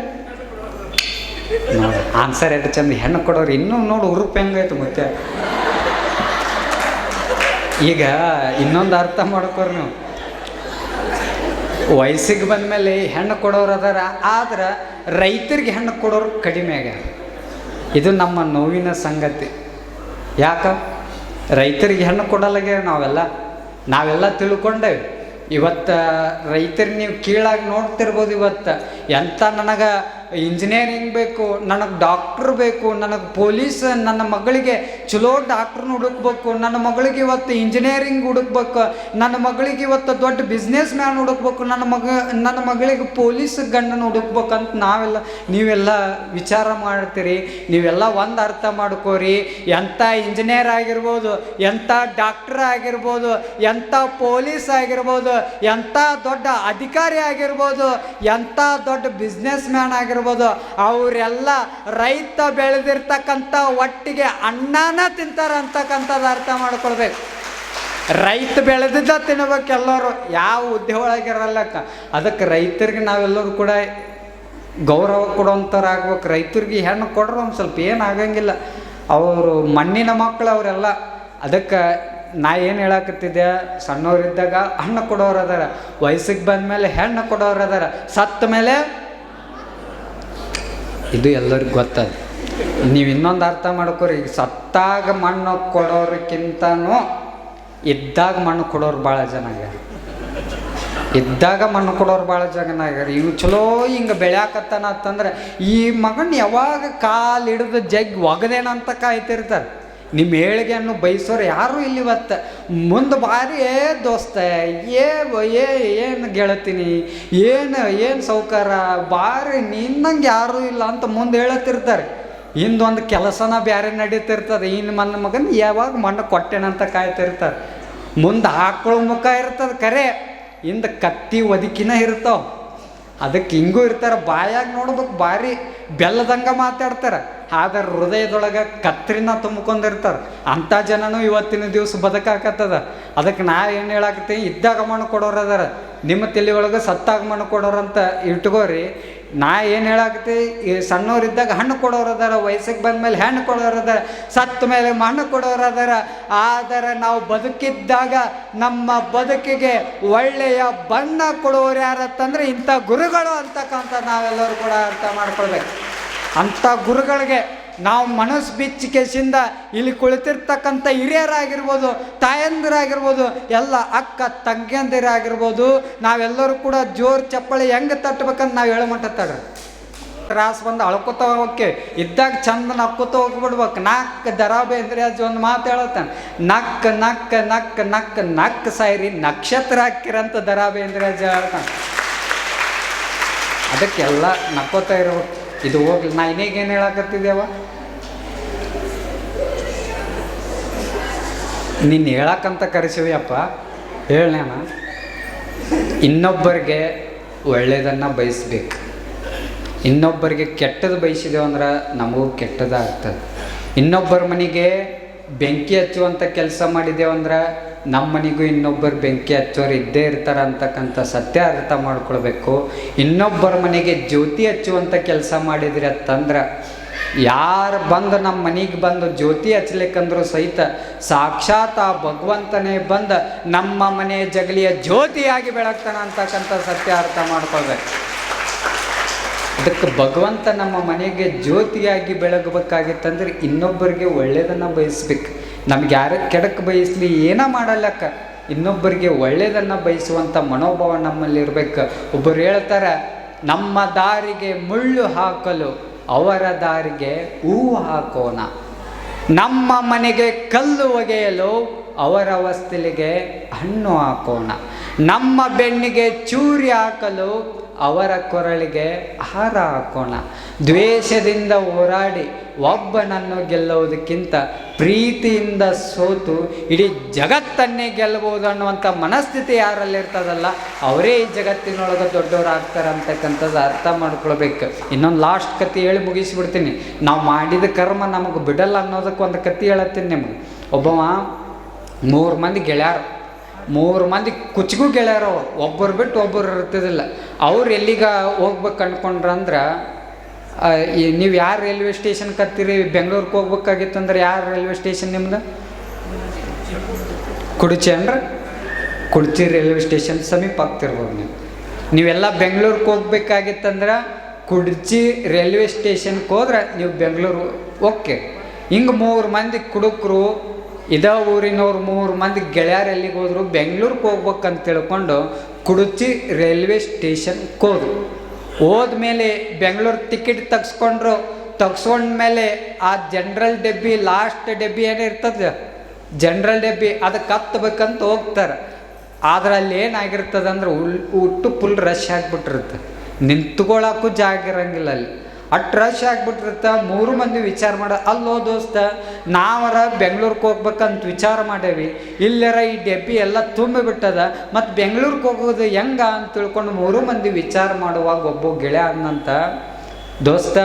ನೋಡಿ ಆನ್ಸರ್ ಎಷ್ಟು ಚಂದ ಹೆಣ್ಣು ಕೊಡೋರು ಇನ್ನೂ ನೋಡು ಉರುಪ್ ಹೆಂಗೈತೆ ಮತ್ತೆ. ಈಗ ಇನ್ನೊಂದು ಅರ್ಥ ಮಾಡ್ಕೋರಿ ನೀವು. ವಯಸ್ಸಿಗೆ ಬಂದಮೇಲೆ ಹೆಣ್ಣು ಕೊಡೋರು ಅದಾರ, ಆದ್ರೆ ರೈತರಿಗೆ ಹೆಣ್ಣು ಕೊಡೋರು ಕಡಿಮೆ ಆಗ್ಯಾರ. ಇದು ನಮ್ಮ ನೋವಿನ ಸಂಗತಿ. ಯಾಕ? ರೈತರಿಗೆ ಹೆಣ್ಣು ಕೊಡಲಾಗ್ಯಾರ ನಾವೆಲ್ಲ. ನಾವೆಲ್ಲ ತಿಳ್ಕೊಂಡೇವಿ. ಇವತ್ತು ರೈತರು ನೀವು ಕೀಳಾಗಿ ನೋಡ್ತಿರ್ಬೋದು ಇವತ್ತು. ಎಂಥ ನನಗೆ ಇಂಜಿನಿಯರಿಂಗ್ ಬೇಕು, ನನಗೆ ಡಾಕ್ಟ್ರ್ ಬೇಕು, ನನಗೆ ಪೊಲೀಸ್ ನನ್ನ ಮಗಳಿಗೆ ಚಲೋ ಡಾಕ್ಟ್ರನ್ನ ಹುಡುಕ್ಬೇಕು, ನನ್ನ ಮಗಳಿಗೆ ಇವತ್ತು ಇಂಜಿನಿಯರಿಂಗ್ ಹುಡುಕ್ಬೇಕು, ನನ್ನ ಮಗಳಿಗೆ ಇವತ್ತು ದೊಡ್ಡ ಬಿಸ್ನೆಸ್ ಮ್ಯಾನ್ ಹುಡುಕ್ಬೇಕು, ನನ್ನ ಮಗ, ನನ್ನ ಮಗಳಿಗೆ ಪೊಲೀಸ್ ಗಂಡನ ಹುಡುಕ್ಬೇಕಂತ ನಾವೆಲ್ಲ, ನೀವೆಲ್ಲ ವಿಚಾರ ಮಾಡ್ತೀರಿ, ನೀವೆಲ್ಲ ಒಂದು ಅರ್ಥ ಮಾಡ್ಕೋರಿ ಎಂಥ ಇಂಜಿನಿಯರ್ ಆಗಿರ್ಬೋದು ಎಂಥ ಡಾಕ್ಟರ್ ಆಗಿರ್ಬೋದು ಎಂಥ ಪೊಲೀಸ್ ಆಗಿರ್ಬೋದು ಎಂಥ ದೊಡ್ಡ ಅಧಿಕಾರಿ ಆಗಿರ್ಬೋದು ಎಂಥ ದೊಡ್ಡ ಬಿಸ್ನೆಸ್ ಮ್ಯಾನ್ ಆಗಿರ್ಬೋದು ಅವರೆಲ್ಲ ರೈತ ಬೆಳೆದಿರ್ತಕ್ಕಂಥ ಒಟ್ಟಿಗೆ ಅಣ್ಣನ ತಿಂತಾರೆ ಅಂತಕ್ಕಂಥದ್ದು ಅರ್ಥ ಮಾಡ್ಕೊಳ್ಬೇಕು. ರೈತ ಬೆಳೆದಿದ್ದ ತಿನ್ನಬೇಕು ಎಲ್ಲರೂ, ಯಾವ ಹುದ್ದೆ ಒಳಗಿರಲ್ಲಕ್ಕ ಅದಕ್ಕೆ ರೈತರಿಗೆ ನಾವೆಲ್ಲರೂ ಕೂಡ ಗೌರವ ಕೊಡೋಂಥವ್ರು ಆಗ್ಬೇಕು ರೈತರಿಗೆ ಹೆಣ್ಣು ಕೊಡ್ರೆ ಒಂದು ಸ್ವಲ್ಪ ಏನು ಆಗಂಗಿಲ್ಲ. ಅವರು ಮಣ್ಣಿನ ಮಕ್ಕಳು ಅವರೆಲ್ಲ. ಅದಕ್ಕೆ ನಾ ಏನು ಹೇಳಕತ್ತಿದ್ದೆ, ಸಣ್ಣವರಿದ್ದಾಗ ಹಣ್ಣು ಕೊಡೋರು ಅದಾರ. ವಯಸ್ಸಿಗೆ ಬಂದಮೇಲೆ ಹೆಣ್ಣು ಕೊಡೋರು ಅದಾರ. ಸತ್ತ ಮೇಲೆ ಇದು ಎಲ್ಲರಿಗೂ ಗೊತ್ತದ. ನೀವು ಇನ್ನೊಂದು ಅರ್ಥ ಮಾಡ್ಕೋರಿ, ಈಗ ಸತ್ತಾಗ ಮಣ್ಣು ಕೊಡೋರ್ಕಿಂತನೂ ಇದ್ದಾಗ ಮಣ್ಣು ಕೊಡೋರು ಭಾಳ ಜನ ಆಗ್ಯಾರ. ಇದ್ದಾಗ ಮಣ್ಣು ಕೊಡೋರು ಭಾಳ ಜನ ಆಗ್ಯಾರ. ಇವು ಚಲೋ ಹಿಂಗೆ ಬೆಳ್ಯಾಕತ್ತಾನ ಅಂತಂದ್ರೆ ಈ ಮಗನ್ ಯಾವಾಗ ಕಾಲು ಹಿಡಿದು ಜಗ್ ಒಗದೇನಂತ ಕಾಯ್ತಿರ್ತಾರೆ. ನಿಮ್ಮ ಏಳಿಗೆಯನ್ನು ಬಯಸೋರು ಯಾರು ಇಲ್ಲಿ ಇವತ್ತು ಮುಂದೆ ಬಾರಿ, ಏ ದೋಸ್ತ, ಏ ಏ, ಏನು ಗೆಳತೀನಿ, ಏನು ಏನು ಸೌಕಾರ, ಬಾರಿ ನಿನ್ನಂಗೆ ಯಾರೂ ಇಲ್ಲ ಅಂತ ಮುಂದೆ ಹೇಳತ್ತಿರ್ತಾರೆ. ಹಿಂದೊಂದು ಕೆಲಸನ ಬೇರೆ ನಡೀತಿರ್ತದೆ ಇನ್ನು ಮನ್ನ ಮಗನ ಯಾವಾಗ ಮಣ್ಣು ಕೊಟ್ಟೆನಂತ ಕಾಯ್ತಿರ್ತಾರೆ. ಮುಂದೆ ಹಾಕೊಳ್ಳೋ ಮುಖ ಇರ್ತದೆ ಕರೆ, ಹಿಂದೆ ಕತ್ತಿ ಒದಕಿನ ಇರ್ತಾವ. ಅದಕ್ಕೆ ಹಿಂಗೂ ಇರ್ತಾರೆ, ಬಾಯಾಗ ನೋಡ್ಬೇಕು ಭಾರಿ ಬೆಲ್ಲದಂಗ ಮಾತಾಡ್ತಾರೆ. ಆದ್ರೆ ಹೃದಯದೊಳಗೆ ಕತ್ರಿನ ತುಂಬ್ಕೊಂಡಿರ್ತಾರೆ. ಅಂಥ ಜನನೂ ಇವತ್ತಿನ ದಿವಸ ಬದುಕಾಕತ್ತದ. ಅದಕ್ಕೆ ನಾ ಏನು ಹೇಳಾಕತ್ತೀನಿ? ಇದ್ದಾಗ ಮಣ್ಣು ಕೊಡೋರು ಅದಾರ. ನಿಮ್ಮ ತಲೆ ಒಳಗೆ ಸತ್ತಾಗ ಮಣ್ಣು ಅಂತ ಇಟ್ಕೋರಿ. ನಾ ಏನು ಹೇಳಾಕತ್ತೆ ಈ ಸಣ್ಣವರಿದ್ದಾಗ ಹಣ್ಣು ಕೊಡೋರು ಅದಾರ. ವಯಸ್ಸಿಗೆ ಬಂದ್ಮೇಲೆ ಹೆಣ್ಣು ಕೊಡೋರು ಅದಾರ. ಸತ್ತ ಮೇಲೆ ಮಣ್ಣು ಕೊಡೋರು ಅದಾರ. ಆದರೆ ನಾವು ಬದುಕಿದ್ದಾಗ ನಮ್ಮ ಬದುಕಿಗೆ ಒಳ್ಳೆಯ ಬಣ್ಣ ಕೊಡೋರು ಯಾರತ್ತಂದ್ರೆ ಇಂಥ ಗುರುಗಳು ಅಂತಕ್ಕಂಥ ನಾವೆಲ್ಲರೂ ಕೂಡ ಅರ್ಥ ಮಾಡ್ಕೊಳ್ಬೇಕು. ಅಂಥ ಗುರುಗಳಿಗೆ ನಾವು ಮನಸ್ಸು ಬಿಚ್ಚಿಕೆಸಿಂದ ಇಲ್ಲಿ ಕುಳಿತಿರ್ತಕ್ಕಂಥ ಹಿರಿಯರಾಗಿರ್ಬೋದು, ತಾಯಂದಿರಾಗಿರ್ಬೋದು, ಎಲ್ಲ ಅಕ್ಕ ತಂಗಿಯಂದಿರಾಗಿರ್ಬೋದು, ನಾವೆಲ್ಲರೂ ಕೂಡ ಜೋರು ಚಪ್ಪಳಿ ಹೆಂಗೆ ತಟ್ಟಬೇಕಂತ ನಾವು ಹೇಳಮಂಟ ಮಟ್ಟ ತಡ್ರಿ. ರಾಸ್ ಬಂದು ಅಳ್ಕೊತ ಹೋಗಕ್ಕೆ, ಇದ್ದಾಗ ಚಂದ ನಕ್ಕೋತ ಹೋಗ್ಬಿಡ್ಬೇಕು. ನಾಲ್ಕು ಅಂದ್ರೆ ಅಜ್ಜಿ ಒಂದು ಮಾತು ಹೇಳತ್ತಾನೆ ನಕ್ಕ ನಕ್ಕ ನಕ್ಕ ನಕ್ಕ ನಕ್ಕ ಸಾಯಿರಿ, ನಕ್ಷತ್ರ ಹಾಕಿರಂತ ಅಂದ್ರೆ ಅಜ್ಜಿ ಹೇಳ್ತಾನೆ. ಅದಕ್ಕೆಲ್ಲ ನಕ್ಕೋತ ಇರ್ಬೇಕು. ಇದು ಹೋಗ್ಲಿ ನಾ ಇನ್ನೀಗೇನು ಹೇಳಕತ್ತಿದ್ದೇವ ನೀನು ಹೇಳಕ್ಕಂತ ಕರೆಸಿವಿಯಪ್ಪ, ಹೇಳೇನ ಇನ್ನೊಬ್ಬರಿಗೆ ಒಳ್ಳೆಯದನ್ನು ಬಯಸ್ಬೇಕು. ಇನ್ನೊಬ್ಬರಿಗೆ ಕೆಟ್ಟದ್ದು ಬಯಸಿದೆವು ಅಂದ್ರೆ ನಮಗೂ ಕೆಟ್ಟದಾಗ್ತದೆ. ಇನ್ನೊಬ್ಬರ ಮನೆಗೆ ಬೆಂಕಿ ಹಚ್ಚುವಂಥ ಕೆಲಸ ಮಾಡಿದೆವು ಅಂದ್ರೆ ನಮ್ಮ ಮನೆಗೂ ಇನ್ನೊಬ್ಬರು ಬೆಂಕಿ ಹಚ್ಚೋರು ಇದ್ದೇ ಇರ್ತಾರೆ ಅಂತಕ್ಕಂಥ ಸತ್ಯ ಅರ್ಥ ಮಾಡ್ಕೊಳ್ಬೇಕು. ಇನ್ನೊಬ್ಬರ ಮನೆಗೆ ಜ್ಯೋತಿ ಹಚ್ಚುವಂಥ ಕೆಲಸ ಮಾಡಿದ್ರಿ ಅಂತಂದ್ರೆ ಯಾರು ಬಂದು ನಮ್ಮ ಮನೆಗೆ ಬಂದು ಜ್ಯೋತಿ ಹಚ್ಲಿಕ್ಕಂದ್ರೂ ಸಹಿತ ಸಾಕ್ಷಾತ್ ಆ ಭಗವಂತನೇ ಬಂದು ನಮ್ಮ ಮನೆಯ ಜಗಲಿಯ ಜ್ಯೋತಿಯಾಗಿ ಬೆಳಗ್ತಾನೆ ಅಂತಕ್ಕಂಥ ಸತ್ಯ ಅರ್ಥ ಮಾಡ್ಕೊಳ್ಬೇಕು. ಅದಕ್ಕೆ ಭಗವಂತ ನಮ್ಮ ಮನೆಗೆ ಜ್ಯೋತಿಯಾಗಿ ಬೆಳಗಬೇಕಾಗಿತ್ತಂದ್ರೆ ಇನ್ನೊಬ್ಬರಿಗೆ ಒಳ್ಳೆಯದನ್ನು ಬಯಸ್ಬೇಕು. ನಮ್ಗೆ ಯಾರು ಕೆಡಕ್ಕೆ ಬಯಸಲಿ ಏನೋ ಮಾಡಲ್ಲಕ್ಕ? ಇನ್ನೊಬ್ಬರಿಗೆ ಒಳ್ಳೆಯದನ್ನು ಬಯಸುವಂಥ ಮನೋಭಾವ ನಮ್ಮಲ್ಲಿ ಇರ್ಬೇಕು. ಒಬ್ಬರು ಹೇಳ್ತಾರೆ, ನಮ್ಮ ದಾರಿಗೆ ಮುಳ್ಳು ಹಾಕಲು ಅವರ ದಾರಿಗೆ ಹೂವು ಹಾಕೋಣ. ನಮ್ಮ ಮನೆಗೆ ಕಲ್ಲು ಒಗೆಯಲು ಅವರ ವಸ್ತಲಿಗೆ ಹಣ್ಣು ಹಾಕೋಣ. ನಮ್ಮ ಬೆನ್ನಿಗೆ ಚೂರಿ ಹಾಕಲು ಅವರ ಕೊರಳಿಗೆ ಹಾರ ಹಾಕೋಣ. ದ್ವೇಷದಿಂದ ಹೋರಾಡಿ ಒಬ್ಬನನ್ನು ಗೆಲ್ಲುವುದಕ್ಕಿಂತ ಪ್ರೀತಿಯಿಂದ ಸೋತು ಇಡೀ ಜಗತ್ತನ್ನೇ ಗೆಲ್ಲಬಹುದು ಅನ್ನುವಂಥ ಮನಸ್ಥಿತಿ ಯಾರಲ್ಲಿರ್ತದಲ್ಲ ಅವರೇ ಈ ಜಗತ್ತಿನೊಳಗೆ ದೊಡ್ಡವರಾಗ್ತಾರೆ ಅಂತಕ್ಕಂಥದ್ದು ಅರ್ಥ ಮಾಡ್ಕೊಳ್ಬೇಕು. ಇನ್ನೊಂದು ಲಾಸ್ಟ್ ಕತೆ ಹೇಳಿ ಮುಗಿಸಿಬಿಡ್ತೀನಿ. ನಾವು ಮಾಡಿದ ಕರ್ಮ ನಮಗೆ ಬಿಡಲ್ಲ ಅನ್ನೋದಕ್ಕೆ ಒಂದು ಕತೆ ಹೇಳತ್ತೀನಿ ನಿಮಗೆ. ಒಬ್ಬವ ಮೂರು ಮಂದಿ ಗೆಳೆಯರು. ಮೂರು ಮಂದಿ ಕುಚ್ಚಿಗೂ ಗೆಳೆಯರು ಒಬ್ಬರು ಬಿಟ್ಟು ಒಬ್ಬರು ಇರ್ತಿದಿಲ್ಲ ಅವ್ರು ಎಲ್ಲಿಗ ಹೋಗ್ಬೇಕು ಅನ್ಕೊಂಡ್ರಂದ್ರೆ ನೀವು ಯಾರು ರೈಲ್ವೆ ಸ್ಟೇಷನ್ ಕತ್ತೀರಿ ಬೆಂಗಳೂರಿಗೆ ಹೋಗ್ಬೇಕಾಗಿತ್ತಂದ್ರೆ ಯಾರು ರೈಲ್ವೆ ಸ್ಟೇಷನ್ ನಿಮ್ದು? ಕುಡ್ಚಿ ಅಂದ್ರೆ ಕುಡ್ಚಿ ರೈಲ್ವೆ ಸ್ಟೇಷನ್ ಸಮೀಪ ಆಗ್ತಿರ್ಬೋದು ನೀವು. ನೀವೆಲ್ಲ ಬೆಂಗಳೂರಿಗೆ ಹೋಗ್ಬೇಕಾಗಿತ್ತಂದ್ರೆ ಕುಡ್ಚಿ ರೈಲ್ವೆ ಸ್ಟೇಷನ್ಗೆ ಹೋದ್ರೆ ನೀವು ಬೆಂಗಳೂರು ಓಕೆ ಹಿಂಗೆ ಮೂರು ಮಂದಿ ಕುಡುಕರು ಇದ ಊರಿನವ್ರು ಮೂರು ಮಂದಿ ಗೆಳೆಯರು ಎಲ್ಲಿಗೆ ಹೋದ್ರು? ಬೆಂಗ್ಳೂರ್ಗೆ ಹೋಗ್ಬೇಕಂತ ತಿಳ್ಕೊಂಡು ಕುಡುಚಿ ರೈಲ್ವೆ ಸ್ಟೇಷನ್ಗೆ ಹೋದ್ರು. ಹೋದ್ಮೇಲೆ ಬೆಂಗಳೂರು ಟಿಕೆಟ್ ತೆಗ್ಸ್ಕೊಂಡ್ರು. ಮೇಲೆ ಆ ಜನ್ರಲ್ ಡಬ್ಬಿ ಲಾಸ್ಟ್ ಡಬ್ಬಿ ಏನೇ ಇರ್ತದೆ ಜನ್ರಲ್ ಡಬ್ಬಿ ಅದಕ್ಕೆ ಹತ್ತಬೇಕಂತ ಹೋಗ್ತಾರೆ. ಆದ್ರೆ ಅಲ್ಲಿ ಏನಾಗಿರ್ತದೆ ಅಂದ್ರೆ ಉಲ್ ಉಟ್ಟು ಫುಲ್ ರಶ್ ಆಗಿಬಿಟ್ಟಿರುತ್ತೆ. ನಿಂತ್ಕೊಳ್ಳೋಕ್ಕೂ ಜಾಗ ಇರೋಂಗಿಲ್ಲ ಅಲ್ಲಿ. ಅಷ್ಟು ರಶ್ ಆಗಿಬಿಟ್ಟಿರುತ್ತೆ. ಮೂರು ಮಂದಿ ವಿಚಾರ ಮಾಡ, ಅಲ್ಲೋ ದೋಸ್ತ, ನಾವರ ಬೆಂಗ್ಳೂರ್ಗೆ ಹೋಗ್ಬೇಕಂತ ವಿಚಾರ ಮಾಡೇವಿ. ಇಲ್ಲರ ಈ ಡೆಬ್ಬಿ ಎಲ್ಲ ತುಂಬಿಬಿಟ್ಟದ ಮತ್ತು ಬೆಂಗ್ಳೂರಿಗೆ ಹೋಗೋದು ಹೆಂಗ ಅಂತ ತಿಳ್ಕೊಂಡು ಮೂರು ಮಂದಿ ವಿಚಾರ ಮಾಡುವಾಗ ಒಬ್ಬ ಗೆಳೆಯ ಅನ್ನಂತ ದೋಸ್ತ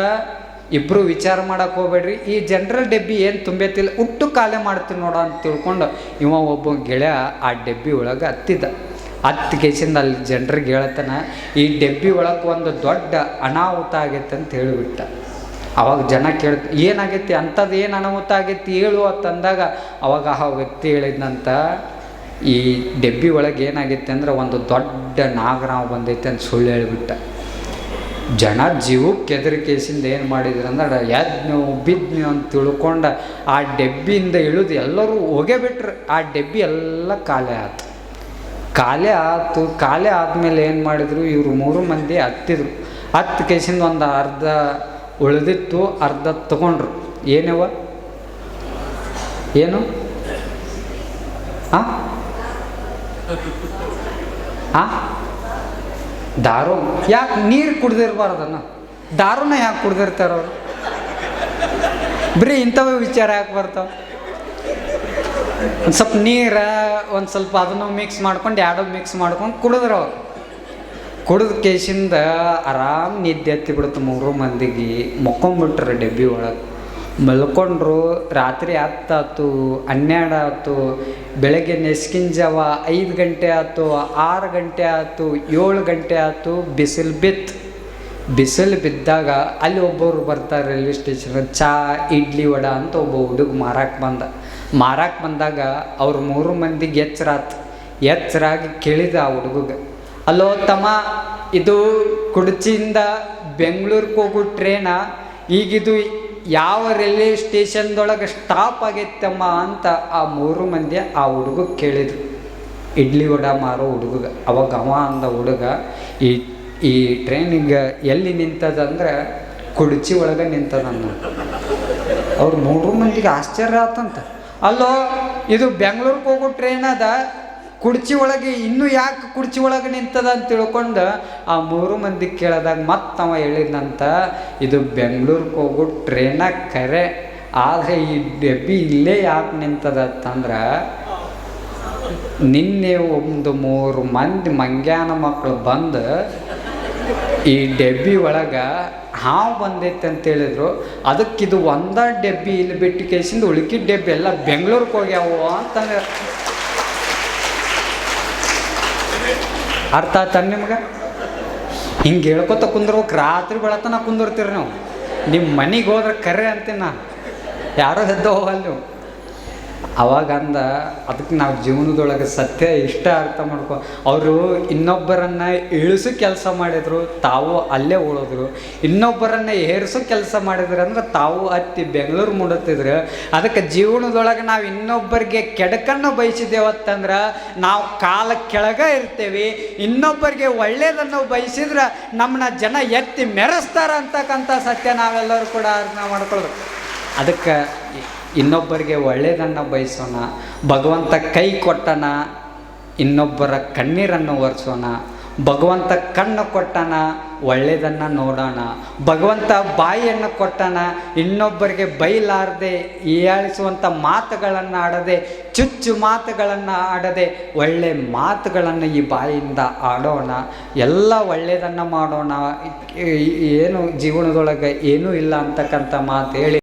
ಇಬ್ಬರು ವಿಚಾರ ಮಾಡಕ್ಕೆ ಹೋಗ್ಬೇಡ್ರಿ. ಈ ಜನರಲ್ ಡೆಬ್ಬಿ ಏನು ತುಂಬೈತಿಲ್ಲ, ಉಟ್ಟು ಕಾಲೇ ಮಾಡ್ತೀನಿ ನೋಡ ಅಂತ ತಿಳ್ಕೊಂಡು ಇವ ಒಬ್ಬ ಗೆಳೆಯ ಆ ಡೆಬ್ಬಿ ಒಳಗೆ ಹತ್ತಿದ್ದ ಹತ್ತು ಕೇಸಿಂದ ಅಲ್ಲಿ ಜನರಿಗೆ ಹೇಳ್ತಾನೆ, ಈ ಡಬ್ಬಿ ಒಳಗೆ ಒಂದು ದೊಡ್ಡ ಅನಾಹುತ ಆಗೈತೆ ಅಂತ ಹೇಳಿಬಿಟ್ಟ. ಅವಾಗ ಜನ ಕೇಳ ಏನಾಗೈತಿ ಅಂಥದ್ದು ಏನು ಅನಾಹುತ ಆಗೈತಿ ಹೇಳು ಅಂತಂದಾಗ ಅವಾಗ ಆ ವ್ಯಕ್ತಿ ಹೇಳಿದ್ನಂತ, ಈ ಡಬ್ಬಿ ಒಳಗೆ ಏನಾಗೈತೆ ಅಂದ್ರೆ ಒಂದು ದೊಡ್ಡ ನಾಗರಾವ್ ಬಂದೈತೆ ಅಂತ ಸುಳ್ಳು ಹೇಳಿಬಿಟ್ಟ. ಜನ ಜೀವಕ್ಕೆ ಹೆದರಿಕೆಸಿಂದ ಏನು ಮಾಡಿದ್ರು ಅಂದ್ರೆ ಎದ್ನು ಬಿದ್ನು ಅಂತ ತಿಳ್ಕೊಂಡು ಆ ಡಬ್ಬಿಯಿಂದ ಇಳಿದು ಎಲ್ಲರೂ ಹೋಗೇ ಬಿಟ್ರು ಆ ಡಬ್ಬಿ ಎಲ್ಲ ಖಾಲಿ ಆಯ್ತು. ಖಾಲಿ ಆತು, ಖಾಲಿ ಆದಮೇಲೆ ಏನು ಮಾಡಿದ್ರು? ಇವರು ಮೂರು ಮಂದಿ ಹತ್ತಿದ್ರು. ಹತ್ತು ಕೇಸಿಂದ ಒಂದು ಅರ್ಧ ಉಳಿದಿತ್ತು, ಅರ್ಧ ತಗೊಂಡ್ರು. ಏನವ? ಏನು? ಹಾಂ ಹಾಂ ದಾರು. ಯಾಕೆ ನೀರು ಕುಡ್ದಿರ್ಬಾರ್ದನ್ನ ದಾರುನ ಯಾಕೆ ಕುಡ್ದಿರ್ತಾರ ಅವರು? ಬರೀ ಇಂಥವೇ ವಿಚಾರ ಯಾಕೆ ಬರ್ತಾವ? ಒಂದು ಸ್ವಲ್ಪ ನೀರ, ಒಂದು ಸ್ವಲ್ಪ ಅದನ್ನು ಮಿಕ್ಸ್ ಮಾಡ್ಕೊಂಡು ಎರಡು ಮಿಕ್ಸ್ ಮಾಡ್ಕೊಂಡು ಕುಡಿದ್ರು ಅವ್ರು. ಕುಡಿದ ಕೇಸಿಂದ ಆರಾಮ್ ನಿದ್ದೆ ಎತ್ತಿ ಬಿಡ್ತು ಮೂರು ಮಂದಿಗೆ. ಮಕ್ಕೊಂಬಿಟ್ರೆ ಡಬ್ಬಿ ಒಳಗೆ. ಮಲ್ಕೊಂಡ್ರು, ರಾತ್ರಿ ಹತ್ತಾಯ್ತು ಹನ್ನೆರಡು ಆಯ್ತು, ಬೆಳಗ್ಗೆ ನೆಸ್ಕಿನ ಜಾವ ಐದು ಗಂಟೆ ಆಯ್ತು, ಆರು ಗಂಟೆ ಆಯ್ತು, ಏಳು ಗಂಟೆ ಆಯ್ತು, ಬಿಸಿಲು ಬಿತ್ತು ಬಿಸಿಲು ಬಿದ್ದಾಗ ಅಲ್ಲಿ ಒಬ್ಬರು ಬರ್ತಾರೆ, ರೈಲ್ವೆ ಸ್ಟೇಷನ್ ಚಾ, ಇಡ್ಲಿ ವಡ ಅಂತ ಒಬ್ಬ ಹುಡುಗ ಮಾರಕ್ಕೆ ಬಂದ. ಮಾರಕ್ಕೆ ಬಂದಾಗ ಅವ್ರ ಮೂರು ಮಂದಿಗೆ ಎಚ್ಚರಾತು. ಎಚ್ಚರಾಗಿ ಕೇಳಿದ ಆ ಹುಡುಗಗೆ, ಅಲ್ಲೋ ತಮ್ಮ, ಇದು ಕುಡಚಿಯಿಂದ ಬೆಂಗಳೂರಿಗೆ ಹೋಗೋ ಟ್ರೇನ? ಈಗಿದು ಯಾವ ರೈಲ್ವೆ ಸ್ಟೇಷನ್ದೊಳಗೆ ಸ್ಟಾಪ್ ಆಗೈತಮ್ಮ? ಅಂತ ಆ ಮೂರು ಮಂದಿ ಆ ಹುಡುಗ ಕೇಳಿದ್ರು. ಇಡ್ಲಿ ವಡ ಮಾರೋ ಹುಡುಗ ಅವಾಗ ಅವ ಅಂದ ಹುಡುಗ, ಈ ಈ ಟ್ರೈನಿಗೆ ಎಲ್ಲಿ ನಿಂತದಂದ್ರೆ ಕುಡಚಿ ಒಳಗೆ ನಿಂತದ ಅವ್ರು ಮೂರು ಮಂದಿಗೆ ಆಶ್ಚರ್ಯ ಆತಂತ. ಅಲ್ಲೋ, ಇದು ಬೆಂಗಳೂರಿಗೆ ಹೋಗೋ ಟ್ರೈನ್ ಅದ, ಕುರ್ಚಿ ಒಳಗೆ ಇನ್ನೂ ಯಾಕೆ ಕುರ್ಚಿ ಒಳಗೆ ನಿಂತದ ಅಂತ ತಿಳ್ಕೊಂಡು ಆ ಮೂರು ಮಂದಿ ಕೇಳಿದಾಗ ಮತ್ತೆ ಅವ ಹೇಳಿದ್ನಂತ, ಇದು ಬೆಂಗಳೂರಿಗೆ ಹೋಗೋ ಟ್ರೈನ ಕರೆ, ಆದರೆ ಈ ಡಬ್ಬಿ ಇಲ್ಲೇ ಯಾಕೆ ನಿಂತದ ಅಂತಂದ್ರೆ, ನಿನ್ನೆ ಒಂದು ಮೂರು ಮಂದಿ ಮಂಗ್ಯಾನ ಮಕ್ಕಳು ಬಂದು ಈ ಡೆಬ್ಬಿ ಒಳಗೆ ಹಾವು ಬಂದೈತೆ ಅಂತ ಹೇಳಿದ್ರು. ಇದು ಒಂದ ಡೆಬ್ಬಿ ಇಲ್ಲಿ ಬಿಟ್ಟು ಕೇಸಿಂದ ಉಳ್ಕಿದ ಡೆಬ್ಬಿ ಎಲ್ಲ ಬೆಂಗಳೂರಿಗೆ ಹೋಗ್ಯಾವು ಅಂತಂದ್ರೆ ಅರ್ಥ ಆಯ್ತಾ ನಿಮ್ಗೆ? ಹಿಂಗೆ ಹೇಳ್ಕೊತ ಕುಂದ್ರಬೇಕು. ರಾತ್ರಿ ಬೆಳತನ ಕುಂದಿರ್ತೀರಿ ನೀವು. ನಿಮ್ಮ ಮನೆಗೆ ಹೋದ್ರೆ ಕರೆ ಅಂತೀನಿ ನಾ. ಯಾರೋ ಹೆದ್ದ ಹೋಗಲ್ಲ ನೀವು. ಅವಾಗ ಅಂದ ಅದಕ್ಕೆ ನಾವು ಜೀವನದೊಳಗೆ ಸತ್ಯ ಇಷ್ಟ ಅರ್ಥ ಮಾಡ್ಕೊ, ಅವರು ಇನ್ನೊಬ್ಬರನ್ನು ಇಳಿಸೋ ಕೆಲಸ ಮಾಡಿದರು, ತಾವು ಅಲ್ಲೇ ಉಳಿದ್ರು. ಇನ್ನೊಬ್ಬರನ್ನು ಏರಿಸೋ ಕೆಲಸ ಮಾಡಿದ್ರು ಅಂದ್ರೆ ತಾವು ಹತ್ತಿ ಬೆಂಗಳೂರು ಮುಡುತ್ತಿದ್ರು. ಅದಕ್ಕೆ ಜೀವನದೊಳಗೆ ನಾವು ಇನ್ನೊಬ್ಬರಿಗೆ ಕೆಡಕನ್ನು ಬಯಸಿದ್ದೇವತ್ತಂದ್ರೆ ನಾವು ಕಾಲ ಕೆಳಗೆ ಇರ್ತೇವೆ. ಇನ್ನೊಬ್ಬರಿಗೆ ಒಳ್ಳೆಯದನ್ನು ಬಯಸಿದ್ರೆ ನಮ್ಮನ್ನ ಜನ ಎತ್ತಿ ಮೆರೆಸ್ತಾರ ಅಂತಕ್ಕಂಥ ಸತ್ಯ ನಾವೆಲ್ಲರೂ ಕೂಡ ಅರ್ಥ ಮಾಡ್ಕೊಳ್ಳೋದು ಅದಕ್ಕೆ ಇನ್ನೊಬ್ಬರಿಗೆ ಒಳ್ಳೆಯದನ್ನು ಬಯಸೋಣ, ಭಗವಂತ ಕೈ ಕೊಟ್ಟನ, ಇನ್ನೊಬ್ಬರ ಕಣ್ಣೀರನ್ನು ಒರೆಸೋಣ, ಭಗವಂತ ಕಣ್ಣು ಕೊಟ್ಟನ ಒಳ್ಳೆಯದನ್ನು ನೋಡೋಣ, ಭಗವಂತ ಬಾಯಿಯನ್ನು ಕೊಟ್ಟನ, ಇನ್ನೊಬ್ಬರಿಗೆ ಬೈಲಾರದೆ ಹೀಯಾಳಿಸುವಂಥ ಮಾತುಗಳನ್ನು ಆಡದೆ, ಚುಚ್ಚು ಮಾತುಗಳನ್ನು ಆಡದೆ, ಒಳ್ಳೆ ಮಾತುಗಳನ್ನು ಈ ಬಾಯಿಯಿಂದ ಆಡೋಣ, ಎಲ್ಲ ಒಳ್ಳೆಯದನ್ನು ಮಾಡೋಣ ಏನು ಜೀವನದೊಳಗೆ ಏನೂ ಇಲ್ಲ ಅಂತಕ್ಕಂಥ ಮಾತು ಹೇಳಿ